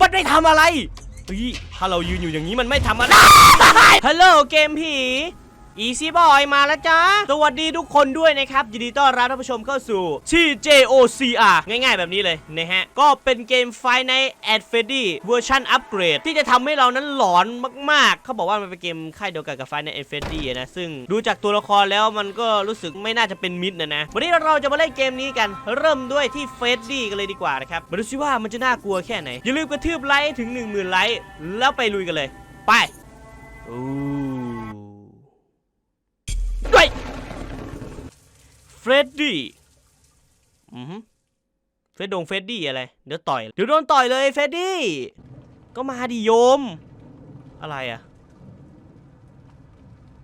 มันไม่ทำอะไรเฮ้ยถ้าเรายืนอยู่อย่างนี้มันไม่ทำอะไรฮัลโหลเกมผี Easy Boy มาแล้วจ้า สวัสดีทุกคนด้วยนะครับ ยินดีต้อนรับท่านผู้ชมเข้าสู่ที่ JOCR ง่ายๆแบบนี้เลยนะฮะ ก็เป็นเกมไฟใน a d f e d d y เวอร์ชันอัปเกรด ที่จะทำให้เรานั้นหลอนมากๆ เขาบอกว่ามันเป็นเกมค่ายเดียวกันกับไฟใน a d f e d d y นะ ซึ่งดูจากตัวละครแล้วมันก็รู้สึกไม่น่าจะเป็นมิตรนะนะ วันนี้เราจะมาเล่นเกมนี้กันเริ่มด้วยที่เฟดดี้กันเลยดีกว่านะครับมาดูซิว่ามันจะน่ากลัวแค่ไหนอย่าลืมกระทืบไลค์ถึง 10,000ไลค์แล้วไปลุยกันเลย ไปอู้ ด้วยเฟรดดี้อือเฟรดดงเฟรดดี้อะไร เดี๋ยวต่อย เดี๋ยวโดนต่อยเลยเฟรดดี้ ก็มาดิโยม อะไรอะ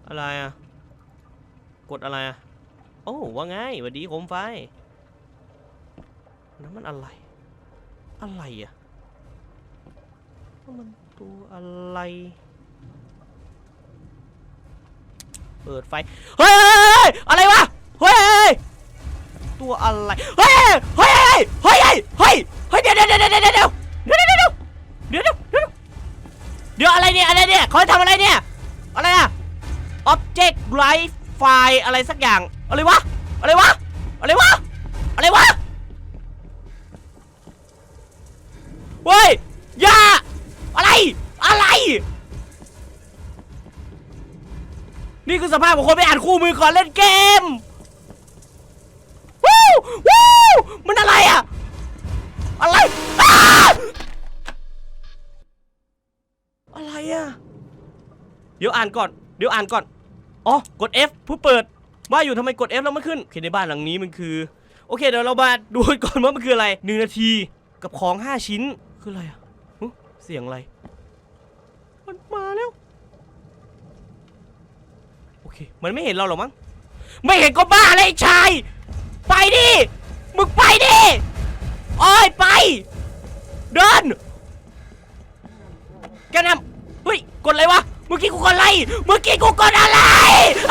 อะไรอะกดอะไรอะโอ้ว่าไงหวัสดีโคมไฟนั่นมันอะไร อะไรอะนั่นมันตัวอะไร เปิดไฟ เฮ้ยเฮ้ยเฮ้ยอะไรวะเฮ้ยเฮ้ย ตัวอะไร เฮ้ย เฮ้ย เฮ้ย เฮ้ย เฮ้ยเฮ้ยเดี๋ยวเดี๋ยวเดี๋ยวเดี๋ยวเดี๋ยวเดี๋ยวเดี๋ยวเดี๋ยวเดี๋ยวเดี๋ยวเดี๋ยวเดี๋ยวอะไรเนี่ย อะไรเนี่ยเขาทำอะไรเนี่ย อะไรอะ object write file อะไรสักอย่าง อะไรวะ อะไรวะ อะไรวะ อะไรวะ เฮ้ยอย่าอะไร อะไร นี่คือสภาพของคนไปอ่านคู่มือก่อนเล่นเกมวู้วู้มันอะไรอะอะไรอ้าอะไรอะเดี๋ยวอ่านก่อน เดี๋ยวอ่านก่อน อ๋อ กด F เพื่อเปิด ว่าอยู่ทำไมกด F แล้วไม่ขึ้นโอเคในบ้านหลังนี้มันคือ โอเคเดี๋ยวเรามาดูก่อนว่ามันคืออะไรหนึ่งนาทีกับของ5ชิ้น คืออะไรอะเสียงอะไร มันมาแล้ว โอเค มันไม่เห็นเราหรอกมั้งไม่เห็นก็บ้าเลยไอ้ชาย ไปดิมึงไปดิโอ้ยไป เดินแกนำเฮ้ยกดอะไรวะเมื่อกี้กูกดอะไรเมื่อกี้กูกดอะไร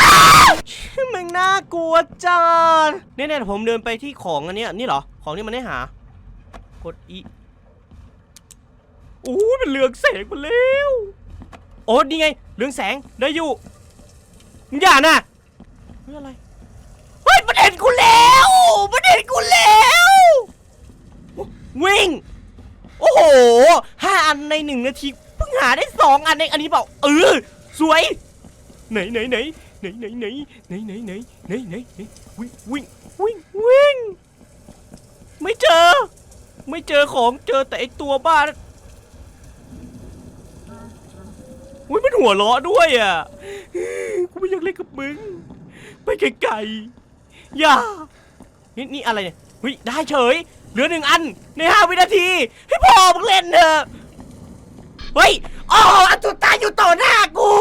อ้าวชื่อแม่งน่ากลัวจังเนี่ยเนี่ยผมเดินไปที่ของอันเนี้ยนี่เหรอของที่มันให้หากดอีโอ้ยมันเรืองแสงมาแล้ว โอ้นี่ไง เรืองแสงได้อยู่มึง อย่านะเฮ้ยอะไรเฮ้ยมันเห็นกูแล้วมันเห็นกูแล้ววิ่งโอ้โหห้าอันในหนึ่งนาทีเพิ่งหาได้สองอันเองอันนี้เปล่าเออสวยไหนไหนไหนไหนไหนไหนไหนไหนไหนไหนไหนไหนวิ่งวิ่งวิ่งวิ่งไม่เจอ ไม่เจอของเจอแต่ไอตัวบ้านั่น อุ้ยมันหัวเราะด้วยอะกูไม่อยากเล่นกับมึง ไปไกลๆอย่านี่นี่อะไรเนี่ยเฮ้ยได้เฉย เหลือหนึ่งอันในห้าวินาที ให้พ่อมึงเล่นเถอะเฮ้ยอ๋ออันสุดท้ายอยู่ต่อหน้ากู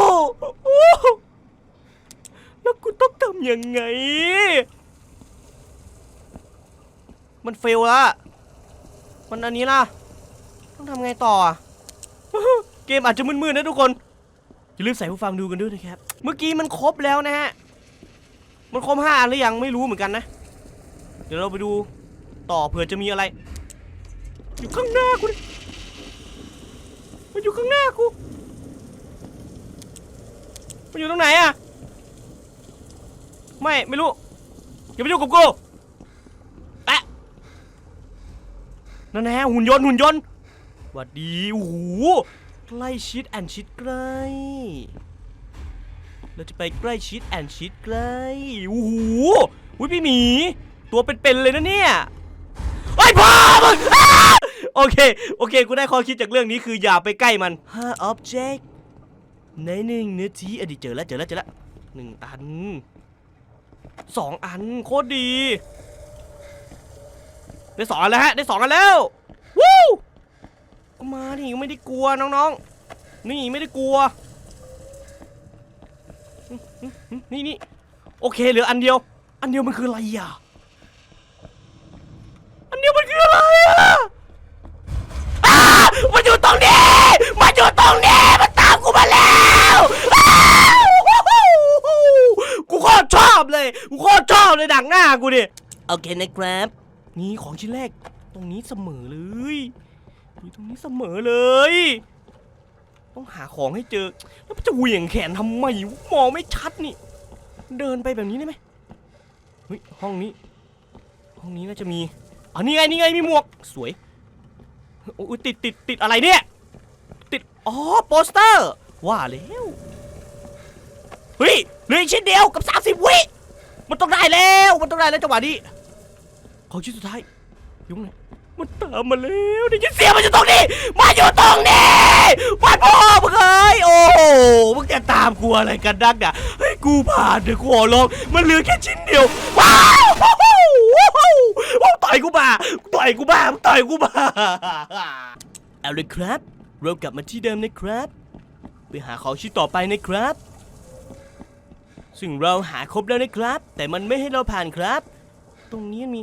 แล้วกูต้องทำยังไง มันเฟลละมันอันนี้ล่ะ ต้องทำไงต่อ เกมอาจจะมืดๆนะทุกคน อย่าลืมใส่หูฟังดูกันด้วยนะครับ เมื่อกี้มันครบแล้วนะฮะ มันครบห้าอันหรือยังไม่รู้เหมือนกันนะ เดี๋ยวเราไปดูต่อเผื่อจะมีอะไร อยู่ข้างหน้ากูมันอยู่ข้างหน้ากู มันอยู่ตรงไหนอะไม่ ไม่รู้ อย่าไปยุ่งกับกูแอะนั่นแน่หุ่นยนต์หุ่นยนต์หวัดดี โอ้โห ใกล้ชิดแอนชิดใกล้ เราจะไปใกล้ชิดแอนชิดใกล้โอ้โหอุ้ยพี่หมี ตัวเป็นๆเลยนะเนี่ยไอ้พ่อมึงโอเค โอเค กูได้ข้อคิดจากเรื่องนี้คืออย่าไปใกล้มันห้า object ในหนึ่งนาทีอดีเจอแล้วเจอแล้วเจอแล้วหนึ่งอันสองอันโคตรดี ได้สองอันแล้วฮะ ได้สองอันแล้ว วู้ ก็มาดิไม่ได้กลัวน้องๆ นี่ไม่ได้กลัว นี่นี่โอเคเหลืออันเดียว อันเดียวมันคืออะไรอะ อันเดียวมันคืออะไรอะอ้ามันอยู่ตรงนี้ มันอยู่ตรงนี้ มันตามกูมาแล้วกูโคตรชอบเลย กูโคตรชอบเลยดังหน้ากูดิ โอเคนะครับ นี่ของชิ้นแรก ตรงนี้เสมอเลย อยู่ตรงนี้เสมอเลย ต้องหาของให้เจอ แล้วจะเหวี่ยงแขนทำไมมองไม่ชัดนี่ เดินไปแบบนี้ได้ไหมเฮ้ยห้องนี้ ห้องนี้น่าจะมีอ๋อนี่ไงนี่ไงมีหมวกสวยโอ้ยติดติดติดอะไรเนี่ย ติดอ๋อโปสเตอร์ ว่าแล้วเฮ้ยเหลืออีกชิ้นเดียวกับ 30 วิมันต้องได้แล้ว มันต้องได้แล้วจังหวะนี้ ของชิ้นสุดท้าย ยุ่งไหน มันตามมาแล้วได้ยินเสียงมันอยู่ตรงนี้มาอยู่ตรงนี้วันพ่อมึงเอ้ยโอ้โหมึงจะตามกูอะไรกันนักเนี่ยให้ยกูผ่านเดี๋ยวกูขอลองมันเหลือแค่ชิ้นเดียวว้าวว้าวว้าวต่อยกูมาต่อยกูมาต่อยกูมาเอาเลยครับ เรากลับมาที่เดิมนะครับ ไปหาของชิ้นต่อไปนะครับ ซึ่งเราหาครบแล้วนะครับ แต่มันไม่ให้เราผ่านครับ ตรงนี้มี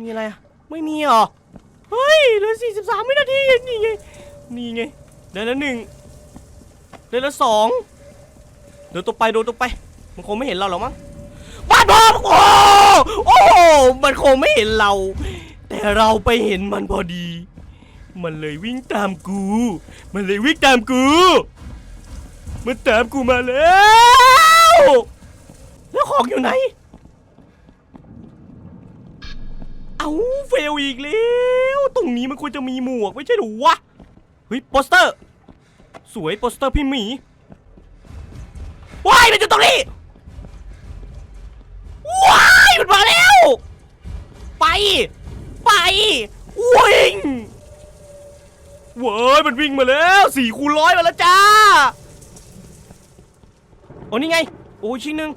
มีอะไรอะ ไม่มีหรอ เฮ้ยเหลือ43วินาทีนี่ไง นี่ไงได้แล้วหนึ่งได้แล้วสองเดินตรงไปโดนตรงไป มันคงไม่เห็นเราหรอกมั้งบ้านพ่อโอ้โอ้โหมันคงไม่เห็นเรา แต่เราไปเห็นมันพอดี มันเลยวิ่งตามกู มันเลยวิ่งตามกู มันตามกูมาแล้ว แล้วของอยู่ไหน เอาเฟลอีกแล้ว ตรงนี้มันควรจะมีหมวกไม่ใช่หรอวะ เฮ้ยโปสเตอร์ สวยโปสเตอร์พี่หมีว้ายมันอยู่ตรงนี้ว้ายมันมาแล้ว ไป ไปวิ่งเว้ยมันวิ่งมาแล้วสี่คูณร้อยมาแล้วจ้าโอ้นี่ไง โอ้ชิ้นหนึ่ง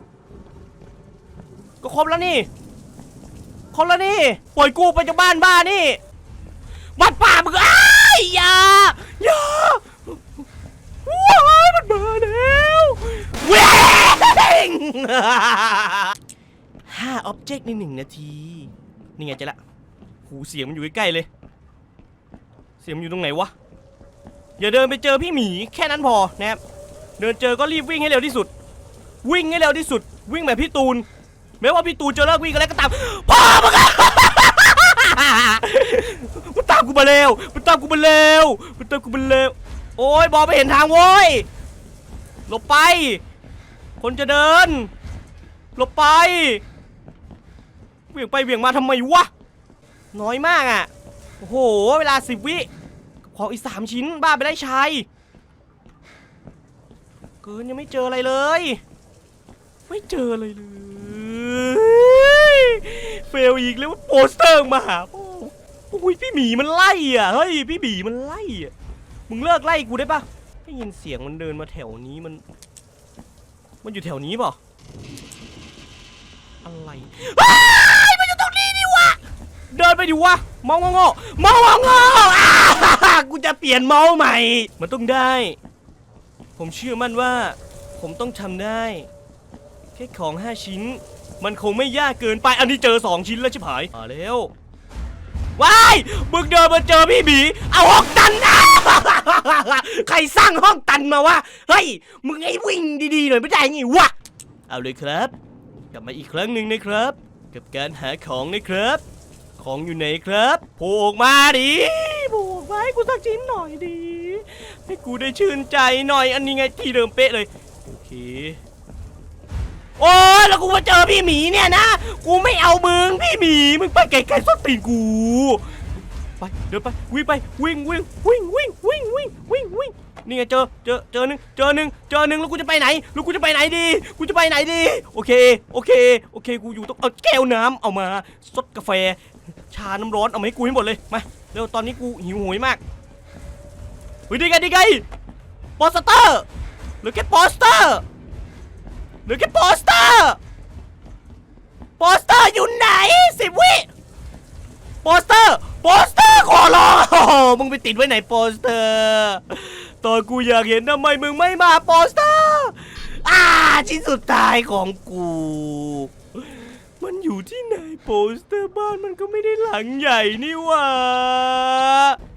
ก็ครบแล้วนี่ ครบแล้วนี่ปล่อยกูไปจากบ้านบ้านนี่บ้านป่ามึงอ้ายอย่าอย่าว้ายมันมาแล้วเว้งห้าอ็อบเจกต์ในหนึ่งนาที นี่ไงเจ๊ละหูเสียงมันอยู่ใกล้ๆเลย เสียงมันอยู่ตรงไหนวะ อย่าเดินไปเจอพี่หมีแค่นั้นพอนะครับ เดินเจอก็รีบวิ่งให้เร็วที่สุด วิ่งให้เร็วที่สุด วิ่งแบบพี่ตูน แม้ว่าพี่ตูนจะเลิกวิ่งกันแล้วก็ตามพ่อมึงอะ มันตามกูมาเร็วมันตามกูมาเร็วมันตามกูมาเร็วโอ้ยบอลไม่เห็นทางโว้ยหลบไป คนจะเดินหลบไปเหวี่ยงไปเหวี่ยงมาทำไมวะน้อยมากอะโอ้โหเวลาสิบวิของอีกสามชิ้นบ้าไปได้ชัยเกินยังไม่เจออะไรเลย ไม่เจออะไรเลย เฟลอีกแล้วโปสเตอร์มาหาโอ้โอ้ยพี่หมีมันไล่อะเฮ้ยพี่หมีมันไล่อะมึงเลิกไล่กูได้ปะได้ยินเสียงมันเดินมาแถวนี้มัน มันอยู่แถวนี้ปล่าอะไรอ้ายมันอยู่ตรงนี้ดิวะเดินไปดิวะมองงงมองงงอ่ากูจะเปลี่ยนเมาส์ใหม่ มันต้องได้ ผมเชื่อมั่นว่า ผมต้องทำได้แค่ของ5ชิ้น มันคงไม่ยากเกินไป อันนี้เจอ 2 ชิ้นแล้วชิบหาย มาแล้วว้ายมึงเดินมาเจอพี่บี เอาห้องตันนะใครสร้างห้องตันมาวะ เฮ้ย มึงไอ้วิ่งดีๆหน่อยไม่ได้ไงวะ เอาเลยครับ กลับมาอีกครั้งหนึ่งนะครับ กับการหาของนะครับ ของอยู่ไหนครับโผล่ออกมาดิโผล่ออกมาให้กูสักชิ้นหน่อยดิให้กูได้ชื่นใจหน่อย อันนี้ไงที่เดิมเป๊ะเลย โอเค โอ้ยแล้วกูมาเจอพี่หมีเนี่ยนะ กูไม่เอามึงพี่หมี มึงไปไกลๆส้นตีนกู ไปเดินไปวิ่งไปวิ่งวิ่งวิ่งวิ่งวิ่งวิ่งวิ่งวิ่งนี่ไงเจอเจอเจอหนึ่งเจอหนึ่งเจอหนึ่งแล้วกูจะไปไหนแล้วกูจะไปไหนดีกูจะไปไหนดีโอเคโอเคโอเคกูอยู่ตรงเอาแก้วน้ำเอามาซดกาแฟ ชาน้ำร้อนเอามาให้กูให้หมดเลยมาเร็วตอนนี้กูหิวโหยมากเฮ้ยดีไงดีไงโปสเตอร์หรือแค่โปสเตอร์ หรือแค่โปสเตอร์โปสเตอร์อยู่ไหนสิบวิโปสเตอร์โปสเตอร์ขอร้องโอ้โหมึงไปติดไว้ไหนโปสเตอร์ตอนกูอยากเห็นทำไมมึงไม่มาโปสเตอร์อ่าชิ้นสุดท้ายของกู มันอยู่ที่ไหนโปสเตอร์บ้านมันก็ไม่ได้หลังใหญ่นี่ว่า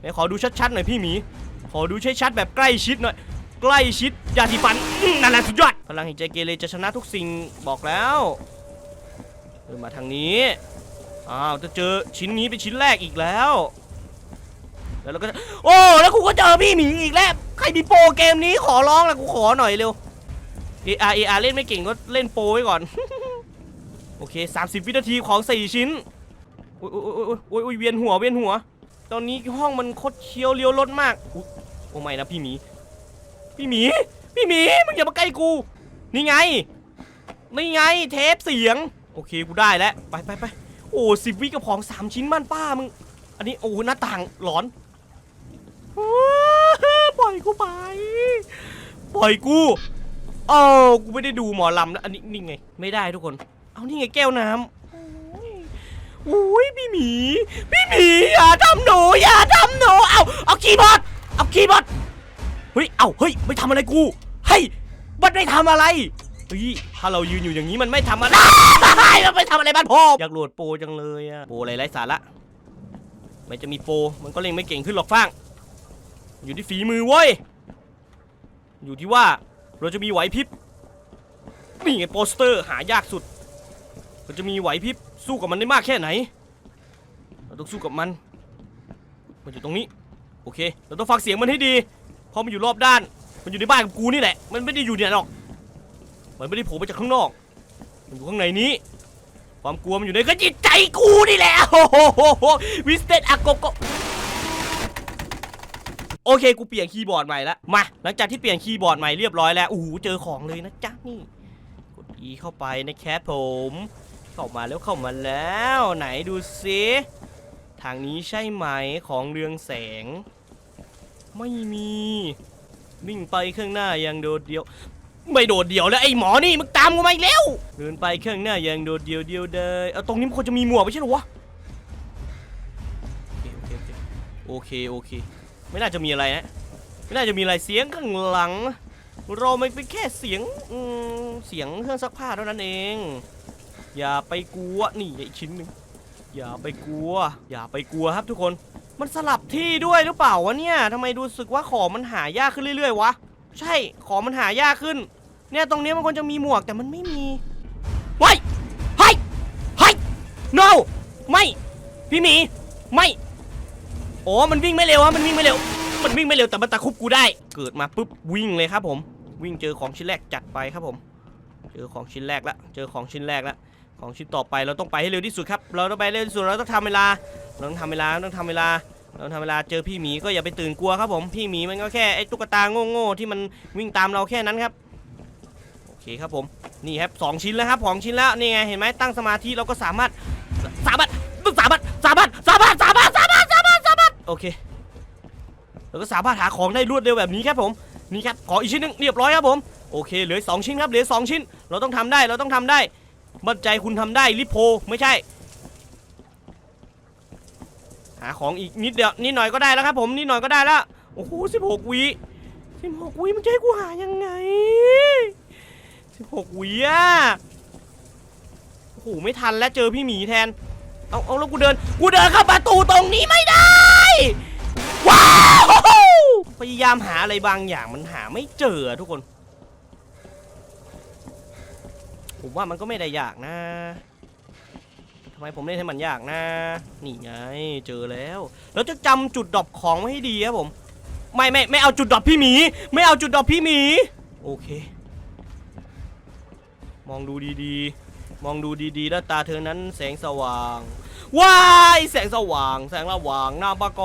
ไหนขอดูชัดๆหน่อยพี่หมีขอดูชัดๆแบบใกล้ชิดหน่อย ใกล้ชิดยาสีฟันอื้อนั่นแหละสุดยอด พลังแห่งใจเกเรจะชนะทุกสิ่งบอกแล้วเดินมาทางนี้ อ้าวจะเจอชิ้นนี้เป็นชิ้นแรกอีกแล้ว แล้วเราก็จะโอ้ แล้วกูก็เจอพี่หมีอีกแล้ว ใครมีโปรเกมนี้ขอร้องแล้วกูขอหน่อยเร็ว AR AR เล่นไม่เก่งก็เล่นโปรไว้ก่อน โอเค 30 วินาทีของ 4 ชิ้นโอ้ยโอ้ยโอ้ยโอ้ยโอ้ยโอ้ยเวียนหัวเวียนหัว ตอนนี้ห้องมันคดเคี้ยวเลี้ยวรถมากอุ๊ยโอ้ไม่นะพี่หมี พี่หมี พี่หมี มึงอย่ามาใกล้กู นี่ไง นี่ไง เทปเสียง โอเค กูได้แล้ว ไปไปไปโอ้สิบวิกับของสามชิ้นบ้านป้ามึง อันนี้ โอ้หน้าต่างหลอนว้าปล่อยกูไป ปล่อยกูเอ้ากูไม่ได้ดูหมอลำนะอันนี้นี่ไง ไม่ได้ทุกคน เอานี่ไงแก้วน้ำโอ้ยโอ้ยพี่หมี พี่หมี อย่าทำหนู อย่าทำหนู เอา เอาคีย์บอร์ด เอาคีย์บอร์ด ฮ้ย เอาเฮ้ย ไม่ทำอะไรกู เฮ้ย มันไม่ทำอะไรเฮ้ยถ้าเรายืนอยู่อย่างนี้มันไม่ทำอะไรมันไม่ทำอะไรบ้านพ่อ อยากโหลดโปรจังเลยอะโปรอะไรไร้สาระไม่จะมีโปร มันก็เล่นไม่เก่งขึ้นหรอกฟ้าง อยู่ที่ฝีมือเว้ย อยู่ที่ว่าเราจะมีไหวพริบ นี่ไงโปสเตอร์หายากสุด เราจะมีไหวพริบสู้กับมันได้มากแค่ไหน เราต้องสู้กับมัน มันอยู่ตรงนี้ โอเค เราต้องฟังเสียงมันให้ดี เพราะมันอยู่รอบด้าน มันอยู่ในบ้านกับกูนี่แหละ มันไม่ได้อยู่เนี่ยหรอก มันไม่ได้โผล่มาจากข้างนอก มันอยู่ข้างในนี้ ความกลัวมันอยู่ในกระจิตใจกูนี่แหละโอ้โหวิสเตนอาโกโกโอเค กูเปลี่ยนคีย์บอร์ดใหม่ละ มา หลังจากที่เปลี่ยนคีย์บอร์ดใหม่เรียบร้อยแล้วโอ้โหเจอของเลยนะจ๊ะ นี่ กด E เข้าไปนะครับผม เข้ามาแล้วเข้ามาแล้ว ไหนดูซิ ทางนี้ใช่ไหมของเรืองแสง ไม่มีวิ่งไปข้างหน้าย่างโดดเดียว ไม่โดดเดียวแล้วไอ้หมอนี่มึงตามกูมาอีกแล้วเดินไปข้างหน้าย่างโดดเดียวเดียวเดยเอาตรงนี้มันควรจะมีหมวกไม่ใช่หรอวะโอเคโอเคโอเค ไม่น่าจะมีอะไรนะไม่น่าจะมีอะไรเสียงข้างหลัง เราไม่เป็นแค่เสียงอืเสียงเครื่องซักผ้าเท่านั้นเอง อย่าไปกลัวนี่อีกชิ้นหนึ่งอย่าไปกลัว อย่าไปกลัวครับทุกคน มันสลับที่ด้วยหรือเปล่าวะเนี่ยทำไมดูสึกว่าของมันหายากขึ้นเรื่อยๆวะ ใช่ ของมันหายากขึ้น เนี่ยตรงนี้มันควรจะมีหมวกแต่มันไม่มีไว้ไฮไฮ no ไม่ พี่หมี ไม่ โอ้มันวิ่งไม่เร็วอะมันวิ่งไม่เร็ว มันวิ่งไม่เร็วแต่มันตะคุบกูได้ เกิดมาปุ๊บวิ่งเลยครับผม วิ่งเจอของชิ้นแรกจัดไปครับผม เจอของชิ้นแรกละ เจอของชิ้นแรกละ ของชิ้นต่อไปเราต้องไปให้เร็วที่สุดครับ เราต้องไปเร็วที่สุด เราต้องทำเวลา เราต้องทำเวลาเราต้องทำเวลา เราทำเวลา เจอพี่หมีก็อย่าไปตื่นกลัวครับผม พี่หมีมันก็แค่ไอ้ตุ๊กตาโง่ๆที่มันวิ่งตามเราแค่นั้นครับ โอเคครับผม นี่ครับสองชิ้นแล้วครับสองชิ้นแล้ว นี่ไง เห็นไหมตั้งสมาธิเราก็สามารถ สามารถสามารถสามารถสามารถสามารถสามารถสามารถสามารถโอเค เราก็สามารถหาของได้รวดเร็วแบบนี้ครับผม นี่ครับ ขออีกชิ้นหนึงเรียบร้อยครับผม โอเค เหลือสองชิ้นครับ เหลือสองชิ้น เราต้องทำได้ เราต้องทำได้ มั่นใจคุณทำได้ริโพไม่ใช่ หาของอีกนิดเดียวนิดหน่อยก็ได้แล้วครับ ผมนิดหน่อยก็ได้แล้วโอ้โหสิบหกวิสิบหกวิมันจะให้กูหายังไงสิบหกวิอะโอ้โหไม่ทันแล้วเจอพี่หมีแทนเอาเอาแล้วกูเดินกูเดินเข้าประตูตรงนี้ไม่ได้ว้าวพยายามหาอะไรบางอย่างมันหาไม่เจอทุกคน ผมว่ามันก็ไม่ได้ยากนะทำไมผมเล่นให้มันยากนะ นี่ไงเจอแล้ว แล้วจะจำจุดดรอปของไว้ให้ดีครับผม ไม่ไม่ไม่เอาจุดดรอปพี่หมี ไม่เอาจุดดรอปพี่หมี โอเค มองดูดีๆ มองดูดีๆ แล้วตาเธอนั้นแสงสว่างว้ายแสงสว่าง แสงระหว่างนามปก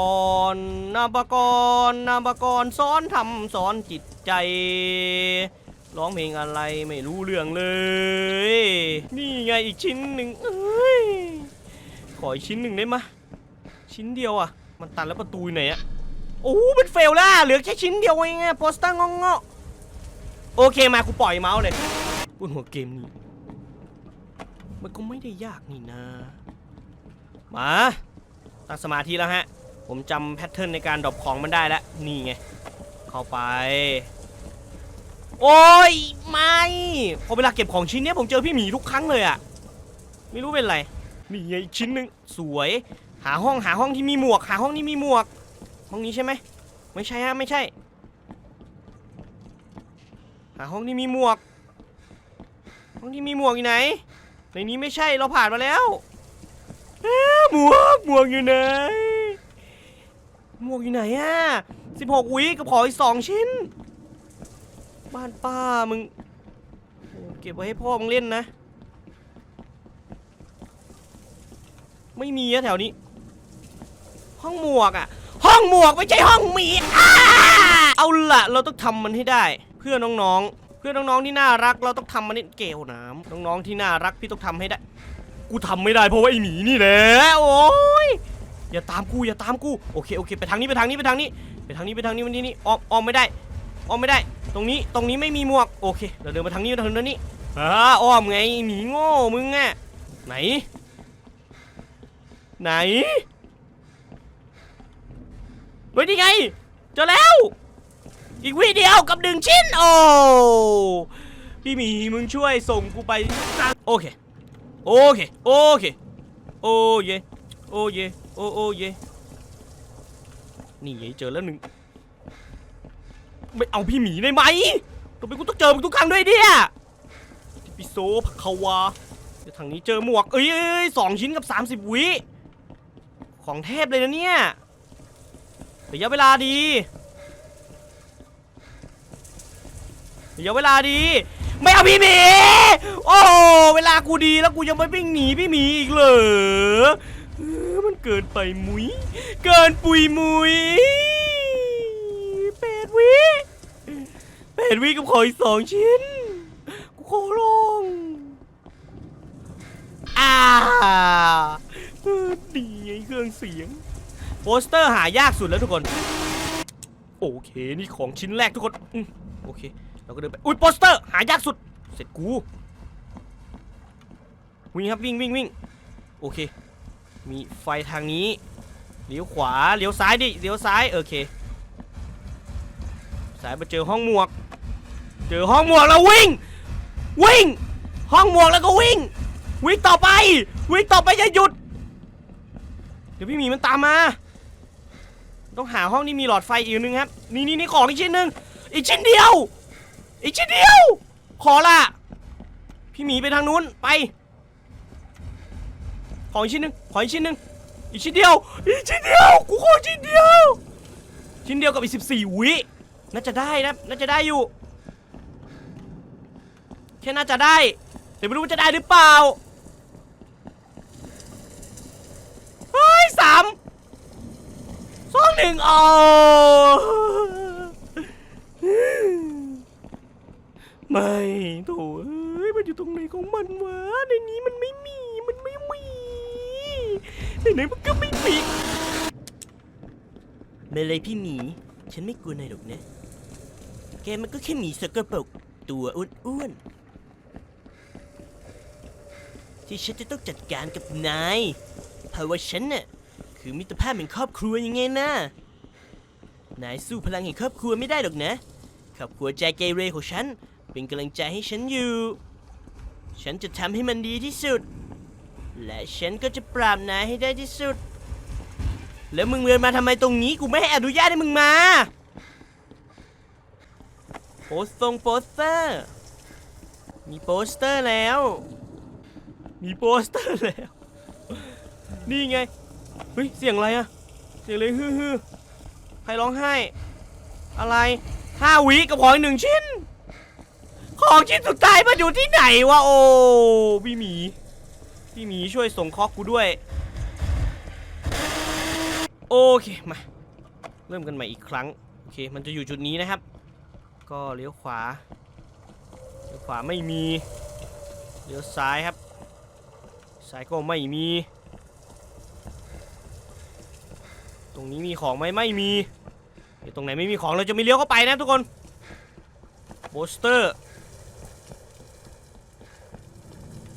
รนามปกรนามปกรณ์สอนทำสอนจิตใจ ร้องเพลงอะไรไม่รู้เรื่องเลย นี่ไงอีกชิ้นหนึ่งเอ้ยขออีกชิ้นหนึ่งได้ไหมะชิ้นเดียวอะ มันตันแล้วประตูไหนอะโอ้โหเป็นเฟลแล้วเหลือแค่ชิ้นเดียวเองอะโปสเตอร์งงๆโอเคมากูปล่อยเมาส์เลยบนหัวเกมนี้มันก็ไม่ได้ยากนี่นะ มาตั้งสมาธิแล้วฮะ ผมจำแพทเทิร์นในการดรอปของมันได้แล้ว นี่ไง เข้าไป โอ้ยไม่พอเวลาเก็บของชิ้นเนี้ยผมเจอพี่หมีทุกครั้งเลยอะไม่รู้เป็นไรนี่ไงอีกชิ้นหนึ่งสวย หาห้องหาห้องที่มีหมวก หาห้องที่มีหมวกห้องนี้ใช่ไหมไม่ใช่ฮะไม่ใช่ หาห้องที่มีหมวก ห้องที่มีหมวกอยู่ไหนในนี้ไม่ใช่เราผ่านมาแล้วหมวกหมวกอยู่ไหนหมวกอยู่ไหนอะสิบหกวิกับขออีกสองชิ้น บ้านป้ามึงเก็บไว้ให้พ่อมึงเล่นนะ ไม่มีอะแถวนี้ ห้องหมวกอะห้องหมวกไม่ใช่ห้องหมีอเอาละเราต้องทำมันให้ได้ เพื่อน้องๆ เพื่อน้องๆที่น่ารัก เราต้องทำมันให้เกลน้ำน้องๆที่น่ารักพี่ต้องทำให้ได้ กูทำไม่ได้เพราะว่าไอหมีนี่แหละโอ้ยอย่าตามกูอย่าตามกูโอเคโอเคไปทางนี้ไปทางนี้ไปทางนี้ไปทางนี้ไปทางนี้วันนี้นี่ออมออมไม่ได้ อ้อมไม่ได้ ตรงนี้ตรงนี้ไม่มีหมวกโอเคเราเดินมาทางนี้ทางนี้อ่าอ้อมไงหมีโง่มึงอะไหน ไหนเฮ้ยนี่ไงเจอแล้ว อีกวิเดียวกับหนึ่งชิ้นโอ้พี่หมีมึงช่วยส่งกูไปโอเคโอเคโอเคโอเยโอเยโอโอเยนี่เจอแล้วหนึ่ง ไม่เอาพี่หมีได้ไหมทำไมกูต้องเจอมึงทุกครั้งด้วยเนี่ยทิปิโซผักคาวาเดี๋ยวทางนี้เจอหมวก เอ้ยอยสองชิ้นกับ 30 วิ ของเทพเลยนะเนี่ยระยะเวลาดีระยะเวลาดี ไม่เอาพี่หมี โอ้เวลากูดีแล้วกูยังไม่วิ่งหนีพี่หมีอีกเหรอมันเกินไปมุยเกินปุยมุยแปดวิ แปดวิกับขออีกสองชิ้น กูขอลงอ่าดีไงเครื่องเสียง โปสเตอร์หายากสุดแล้วทุกคน โอเค นี่ของชิ้นแรกทุกคนอืมโอเค เราก็เดินไป อุ้ยโปสเตอร์ หายากสุด เสร็จกู วิ่งครับวิ่งวิ่งวิ่งโอเค มีไฟทางนี้ เลี้ยวขวา เลี้ยวซ้ายดิ เลี้ยวซ้าย โอเคซ้ายมาเจอห้องหมวก เจอห้องหมวกแล้ววิ่ง วิ่ง ห้องหมวกแล้วก็วิ่ง วิ่งต่อไป วิ่งต่อไปอย่าหยุด เดี๋ยวพี่หมีมันตามมา ต้องหาห้องที่มีหลอดไฟอีกนึงครับ นี่นี่นี่ของอีกชิ้นหนึ่งอีกชิ้นเดียว อีกชิ้นเดียว ขอละพี่หมีไปทางนู้นไป ขออีกชิ้นหนึ่งขออีกชิ้นหนึ่งอีกชิ้นเดียว อีกชิ้นเดียว กูขอชิ้นเดียว ชิ้นเดียวกับอีกสิบสี่วิน่าจะได้นะ น่าจะได้อยู่ แค่น่าจะได้แต่ไม่รู้ว่าจะได้หรือเปล่าเฮ้ยสามสองหนึ่งโอ้ไม่โถเอ้ยมันอยู่ตรงไหนของมันวะในนี้มันไม่มีมันไม่มีในไหนมันก็ไม่มีไม่เลยพี่หมีฉันไม่กลัวนายหรอกนะ แกมันก็แค่หมีสกปรกตัวอ้วนๆ ที่ฉันจะต้องจัดการกับนายเพราะว่าฉันน่ะคือมิตรภาพแห่งครอบครัวยังไงนะนายสู้พลังแห่งครอบครัวไม่ได้หรอกนะ ครอบครัวใจเกเรของฉันเป็นกำลังใจให้ฉันอยู่ ฉันจะทำให้มันดีที่สุด และฉันก็จะปราบนายให้ได้ที่สุด แล้วมึงเดินมาทำไมตรงนี้กูไม่ให้อนุญาตให้มึงมาโปสตรงโปสเตอร์ มีโปสเตอร์แล้ว มีโปสเตอร์แล้ว นี่ไง เฮ้ย เสียงอะไรอะเสียงเลยฮือฮือใครร้องไห้ อะไรห้าวิกับของอีกหนึ่งชิ้น ของชิ้นสุดท้ายมันอยู่ที่ไหนวะโอ้พี่หมี พี่หมีช่วยส่งเคอกกูด้วย โอเค มา เริ่มกันใหม่อีกครั้ง โอเค มันจะอยู่จุดนี้นะครับ ก็เลี้ยวขวา เลี้ยวขวาไม่มี เลี้ยวซ้ายครับ ซายก็ไม่มี ตรงนี้มีของไหมไม่มีเดี๋ยวตรงไหนไม่มีของเราจะไม่เลี้ยวเข้าไปนะทุกคนโปสเตอร์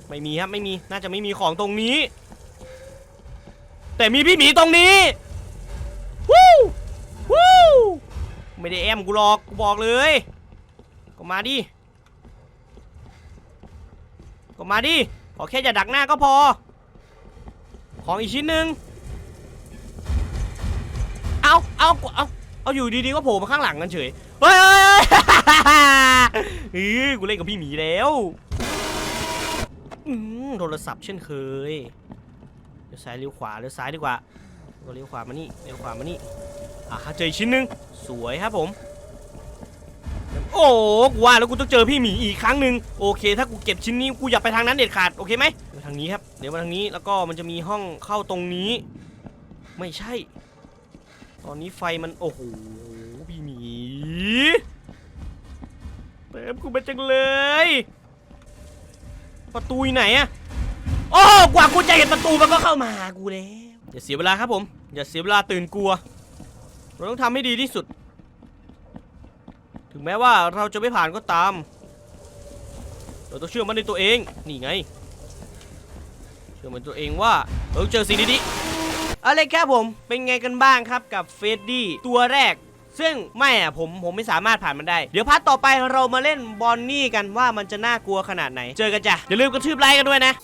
ไม่มีครับไม่มีน่าจะไม่มีของตรงนี้ แต่มีพี่หมีตรงนี้วู้วู้ไม่ได้แอมกูหรอกกูบอกเลย ก็มาดิก็มาดิ ขอแค่อย่าดักหน้าก็พอ ของอีกชิ้นหนึ่งเอาเอาเอาเอาอยู่ดีๆก็โผล่มาข้างหลังกันเฉย เฮ้ยเฮ้ยเฮ้ยเออกูเล่นกับพี่หมีแล้วโทรศัพท์เช่นเคยเลี้ยวซ้ายเลี้ยวขวาเลี้ยวซ้ายดีกว่าเลี้ยวขวามานี่เลี้ยวขวามานี่อะเจอชิ้นหนึ่งสวยครับผม โอ้กูว่าแล้วกูต้องเจอพี่หมีอีกครั้งหนึ่งโอเค ถ้ากูเก็บชิ้นนี้กูอย่าไปทางนั้นเด็ดขาดโอเคไหมเดี๋ยวทางนี้ครับเดี๋ยวมาทางนี้แล้วก็มันจะมีห้องเข้าตรงนี้ ไม่ใช่ ตอนนี้ไฟมันโอ้โหพี่หมีเติมกูไปจังเลย ประตูไหนอะโอ้กว่ากูจะเห็นประตูมันก็เข้ามาหากูแล้วอย่าเสียเวลาครับผม อย่าเสียเวลาตื่นกลัว เราต้องทำให้ดีที่สุด ถึงแม้ว่าเราจะไม่ผ่านก็ตาม เราต้องเชื่อมั่นในตัวเอง นี่ไง เชื่อมั่นตัวเองว่าเราเจอสิ่งดีๆเอาเลยครับผม เป็นไงกันบ้างครับกับเฟดดี้ตัวแรก ซึ่งไม่อะผมผมไม่สามารถผ่านมันได้ เดี๋ยวพาร์ทต่อไปเรามาเล่นบอนนี่กันว่ามันจะน่ากลัวขนาดไหน เจอกันจ้ะ อย่าลืมกระทืบไลค์กันด้วยนะ